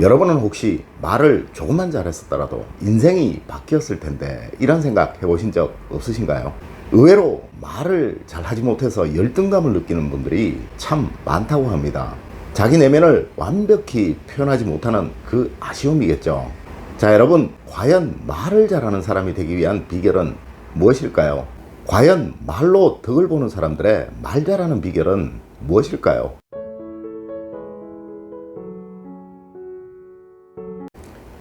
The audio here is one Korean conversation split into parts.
여러분은 혹시 말을 조금만 잘했었더라도 인생이 바뀌었을 텐데 이런 생각 해보신 적 없으신가요? 의외로 말을 잘하지 못해서 열등감을 느끼는 분들이 참 많다고 합니다. 자기 내면을 완벽히 표현하지 못하는 그 아쉬움이겠죠. 자, 여러분, 과연 말을 잘하는 사람이 되기 위한 비결은 무엇일까요? 과연 말로 덕을 보는 사람들의 말 잘하는 비결은 무엇일까요?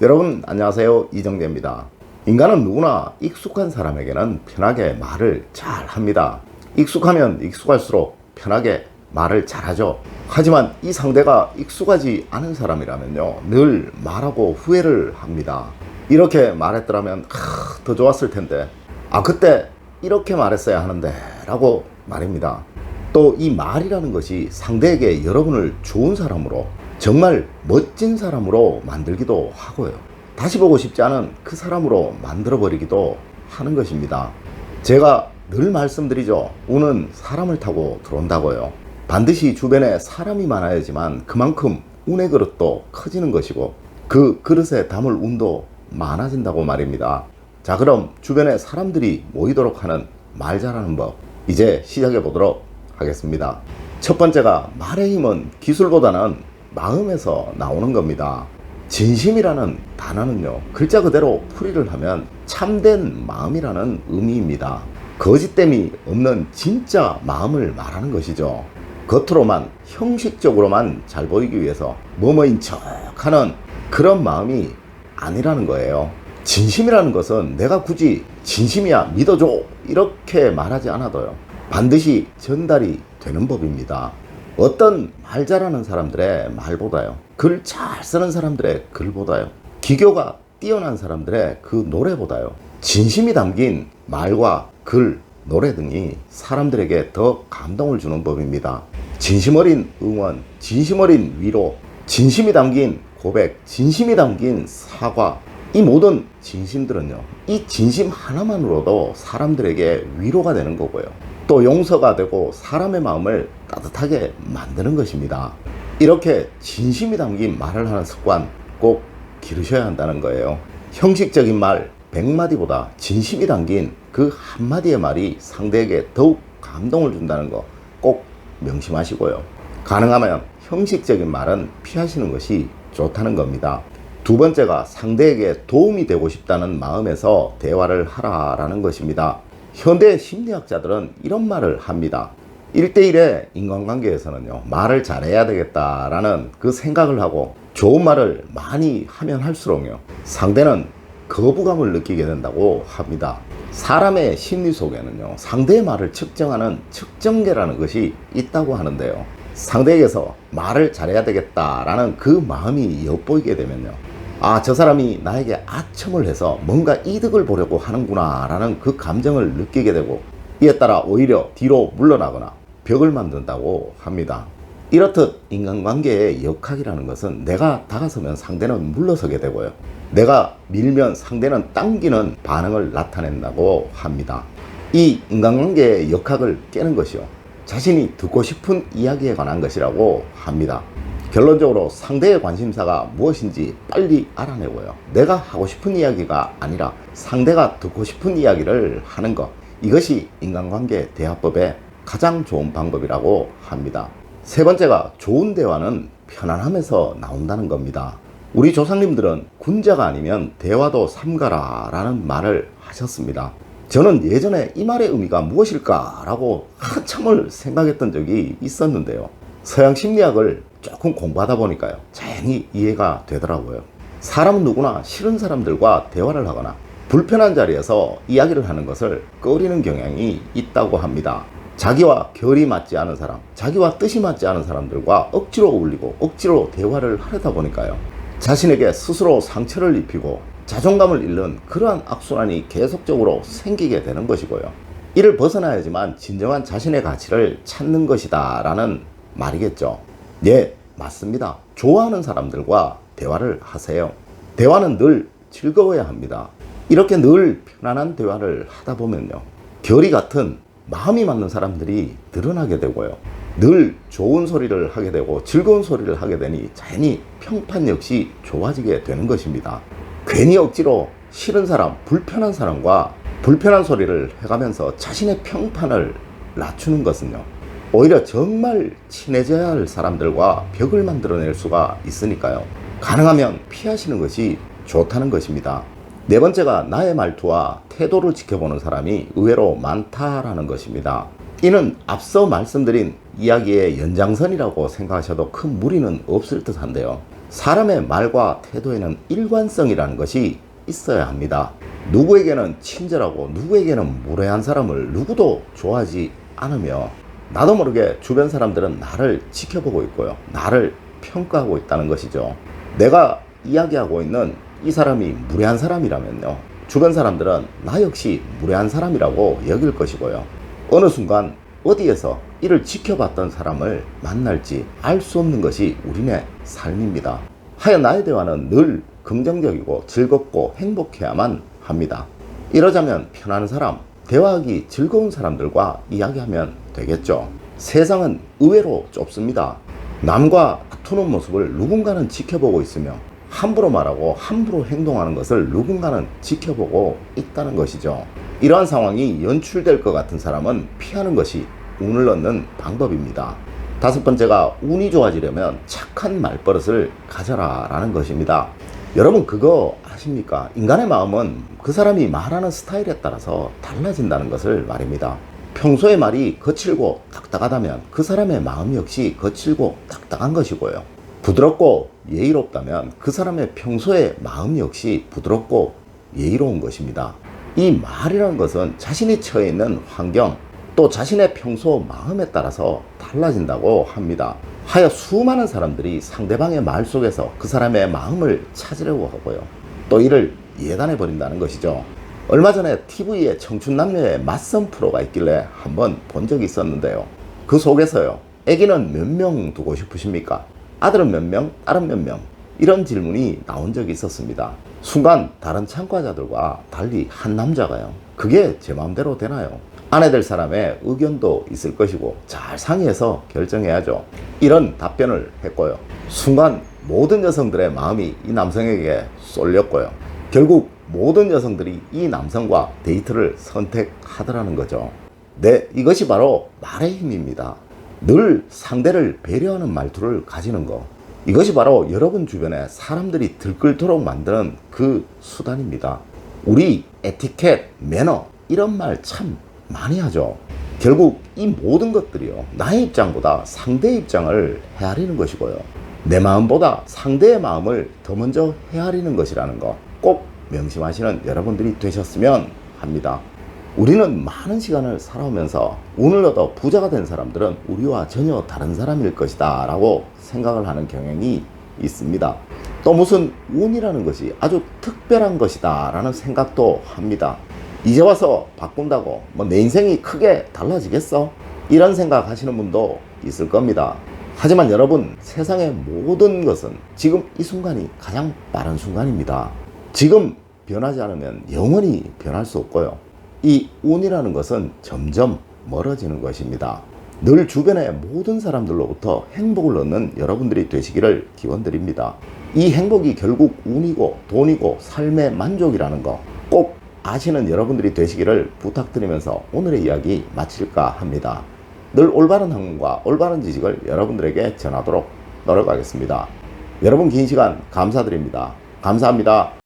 여러분 안녕하세요. 이정재입니다. 인간은 누구나 익숙한 사람에게는 편하게 말을 잘 합니다. 익숙하면 익숙할수록 편하게 말을 잘하죠. 하지만 이 상대가 익숙하지 않은 사람이라면요 늘 말하고 후회를 합니다. 이렇게 말했더라면 하, 더 좋았을 텐데. 아 그때 이렇게 말했어야 하는데 라고 말입니다. 또 이 말이라는 것이 상대에게 여러분을 좋은 사람으로 정말 멋진 사람으로 만들기도 하고요. 다시 보고 싶지 않은 그 사람으로 만들어버리기도 하는 것입니다. 제가 늘 말씀드리죠. 운은 사람을 타고 들어온다고요. 반드시 주변에 사람이 많아야지만 그만큼 운의 그릇도 커지는 것이고 그 그릇에 담을 운도 많아진다고 말입니다. 자, 그럼 주변에 사람들이 모이도록 하는 말 잘하는 법 이제 시작해 보도록 하겠습니다. 첫 번째가 말의 힘은 기술보다는 마음에서 나오는 겁니다. 진심이라는 단어는요, 글자 그대로 풀이를 하면 참된 마음이라는 의미입니다. 거짓됨이 없는 진짜 마음을 말하는 것이죠. 겉으로만, 형식적으로만 잘 보이기 위해서 뭐뭐인 척 하는 그런 마음이 아니라는 거예요. 진심이라는 것은 내가 굳이 진심이야 믿어줘 이렇게 말하지 않아도요. 반드시 전달이 되는 법입니다. 어떤 말 잘하는 사람들의 말보다요. 글 잘 쓰는 사람들의 글보다요. 기교가 뛰어난 사람들의 그 노래보다요. 진심이 담긴 말과 글, 노래 등이 사람들에게 더 감동을 주는 법입니다. 진심 어린 응원, 진심 어린 위로, 진심이 담긴 고백, 진심이 담긴 사과, 이 모든 진심들은요, 이 진심 하나만으로도 사람들에게 위로가 되는 거고요. 또 용서가 되고 사람의 마음을 따뜻하게 만드는 것입니다. 이렇게 진심이 담긴 말을 하는 습관 꼭 기르셔야 한다는 거예요. 형식적인 말 100마디보다 진심이 담긴 그 한마디의 말이 상대에게 더욱 감동을 준다는 거 꼭 명심하시고요. 가능하면 형식적인 말은 피하시는 것이 좋다는 겁니다. 두 번째가 상대에게 도움이 되고 싶다는 마음에서 대화를 하라라는 것입니다. 현대 심리학자들은 이런 말을 합니다. 1대1의 인간관계에서는요, 말을 잘해야 되겠다라는 그 생각을 하고 좋은 말을 많이 하면 할수록요, 상대는 거부감을 느끼게 된다고 합니다. 사람의 심리 속에는요, 상대의 말을 측정하는 측정계라는 것이 있다고 하는데요. 상대에게서 말을 잘해야 되겠다라는 그 마음이 엿보이게 되면요. 아, 저 사람이 나에게 아첨을 해서 뭔가 이득을 보려고 하는구나 라는 그 감정을 느끼게 되고 이에 따라 오히려 뒤로 물러나거나 벽을 만든다고 합니다. 이렇듯 인간관계의 역학이라는 것은 내가 다가서면 상대는 물러서게 되고요. 내가 밀면 상대는 당기는 반응을 나타낸다고 합니다. 이 인간관계의 역학을 깨는 것이요. 자신이 듣고 싶은 이야기에 관한 것이라고 합니다. 결론적으로 상대의 관심사가 무엇인지 빨리 알아내고요. 내가 하고 싶은 이야기가 아니라 상대가 듣고 싶은 이야기를 하는 것. 이것이 인간관계 대화법의 가장 좋은 방법이라고 합니다. 세 번째가 좋은 대화는 편안함에서 나온다는 겁니다. 우리 조상님들은 군자가 아니면 대화도 삼가라 라는 말을 하셨습니다. 저는 예전에 이 말의 의미가 무엇일까라고 한참을 생각했던 적이 있었는데요. 서양 심리학을 조금 공부하다 보니까요. 자연히 이해가 되더라고요. 사람은 누구나 싫은 사람들과 대화를 하거나 불편한 자리에서 이야기를 하는 것을 꺼리는 경향이 있다고 합니다. 자기와 결이 맞지 않은 사람, 자기와 뜻이 맞지 않은 사람들과 억지로 어울리고 억지로 대화를 하려다 보니까요. 자신에게 스스로 상처를 입히고 자존감을 잃는 그러한 악순환이 계속적으로 생기게 되는 것이고요. 이를 벗어나야지만 진정한 자신의 가치를 찾는 것이다 라는 말이겠죠. 예, 맞습니다. 좋아하는 사람들과 대화를 하세요. 대화는 늘 즐거워야 합니다. 이렇게 늘 편안한 대화를 하다 보면요. 결이 같은 마음이 맞는 사람들이 늘어나게 되고요. 늘 좋은 소리를 하게 되고 즐거운 소리를 하게 되니 자연히 평판 역시 좋아지게 되는 것입니다. 괜히 억지로 싫은 사람, 불편한 사람과 불편한 소리를 해가면서 자신의 평판을 낮추는 것은요. 오히려 정말 친해져야 할 사람들과 벽을 만들어낼 수가 있으니까요. 가능하면 피하시는 것이 좋다는 것입니다. 네 번째가 나의 말투와 태도를 지켜보는 사람이 의외로 많다라는 것입니다. 이는 앞서 말씀드린 이야기의 연장선이라고 생각하셔도 큰 무리는 없을 듯 한데요. 사람의 말과 태도에는 일관성이라는 것이 있어야 합니다. 누구에게는 친절하고 누구에게는 무례한 사람을 누구도 좋아하지 않으며 나도 모르게 주변 사람들은 나를 지켜보고 있고요. 나를 평가하고 있다는 것이죠. 내가 이야기하고 있는 이 사람이 무례한 사람이라면요. 주변 사람들은 나 역시 무례한 사람이라고 여길 것이고요. 어느 순간 어디에서 이를 지켜봤던 사람을 만날지 알 수 없는 것이 우리네 삶입니다. 하여 나의 대화는 늘 긍정적이고 즐겁고 행복해야만 합니다. 이러자면 편한 사람, 대화하기 즐거운 사람들과 이야기하면 되겠죠. 세상은 의외로 좁습니다. 남과 다투는 모습을 누군가는 지켜보고 있으며 함부로 말하고 함부로 행동하는 것을 누군가는 지켜보고 있다는 것이죠. 이러한 상황이 연출될 것 같은 사람은 피하는 것이 운을 얻는 방법입니다. 다섯 번째가 운이 좋아지려면 착한 말버릇을 가져라 라는 것입니다. 여러분 그거 아십니까? 인간의 마음은 그 사람이 말하는 스타일에 따라서 달라진다는 것을 말입니다. 평소의 말이 거칠고 딱딱하다면 그 사람의 마음 역시 거칠고 딱딱한 것이고요. 부드럽고 예의롭다면 그 사람의 평소의 마음 역시 부드럽고 예의로운 것입니다. 이 말이라는 것은 자신이 처해 있는 환경 또 자신의 평소 마음에 따라서 달라진다고 합니다. 하여 수많은 사람들이 상대방의 말 속에서 그 사람의 마음을 찾으려고 하고요. 또 이를 예단해 버린다는 것이죠. 얼마 전에 TV에 청춘 남녀의 맞선 프로가 있길래 한번 본 적이 있었는데요. 그 속에서요. 아기는 몇 명 두고 싶으십니까? 아들은 몇 명? 딸은 몇 명? 이런 질문이 나온 적이 있었습니다. 순간 다른 참가자들과 달리 한 남자가요. 그게 제 마음대로 되나요? 아내 될 사람의 의견도 있을 것이고 잘 상의해서 결정해야죠. 이런 답변을 했고요. 순간 모든 여성들의 마음이 이 남성에게 쏠렸고요. 결국 모든 여성들이 이 남성과 데이트를 선택하더라는 거죠. 네, 이것이 바로 말의 힘입니다. 늘 상대를 배려하는 말투를 가지는 것. 이것이 바로 여러분 주변에 사람들이 들끓도록 만드는 그 수단입니다. 우리 에티켓, 매너, 이런 말 참 많이 하죠. 결국 이 모든 것들이요. 나의 입장보다 상대의 입장을 헤아리는 것이고요. 내 마음보다 상대의 마음을 더 먼저 헤아리는 것이라는 거 꼭 명심하시는 여러분들이 되셨으면 합니다. 우리는 많은 시간을 살아오면서 얻어 부자가 된 사람들은 우리와 전혀 다른 사람일 것이다 라고 생각을 하는 경향이 있습니다. 또 무슨 운이라는 것이 아주 특별한 것이다 라는 생각도 합니다. 이제 와서 바꾼다고 뭐 내 인생이 크게 달라지겠어? 이런 생각 하시는 분도 있을 겁니다. 하지만 여러분 세상의 모든 것은 지금 이 순간이 가장 빠른 순간입니다. 지금 변하지 않으면 영원히 변할 수 없고요. 이 운이라는 것은 점점 멀어지는 것입니다. 늘 주변의 모든 사람들로부터 행복을 얻는 여러분들이 되시기를 기원드립니다. 이 행복이 결국 운이고 돈이고 삶의 만족이라는 거 꼭 아시는 여러분들이 되시기를 부탁드리면서 오늘의 이야기 마칠까 합니다. 늘 올바른 학문과 올바른 지식을 여러분들에게 전하도록 노력하겠습니다. 여러분 긴 시간 감사드립니다. 감사합니다.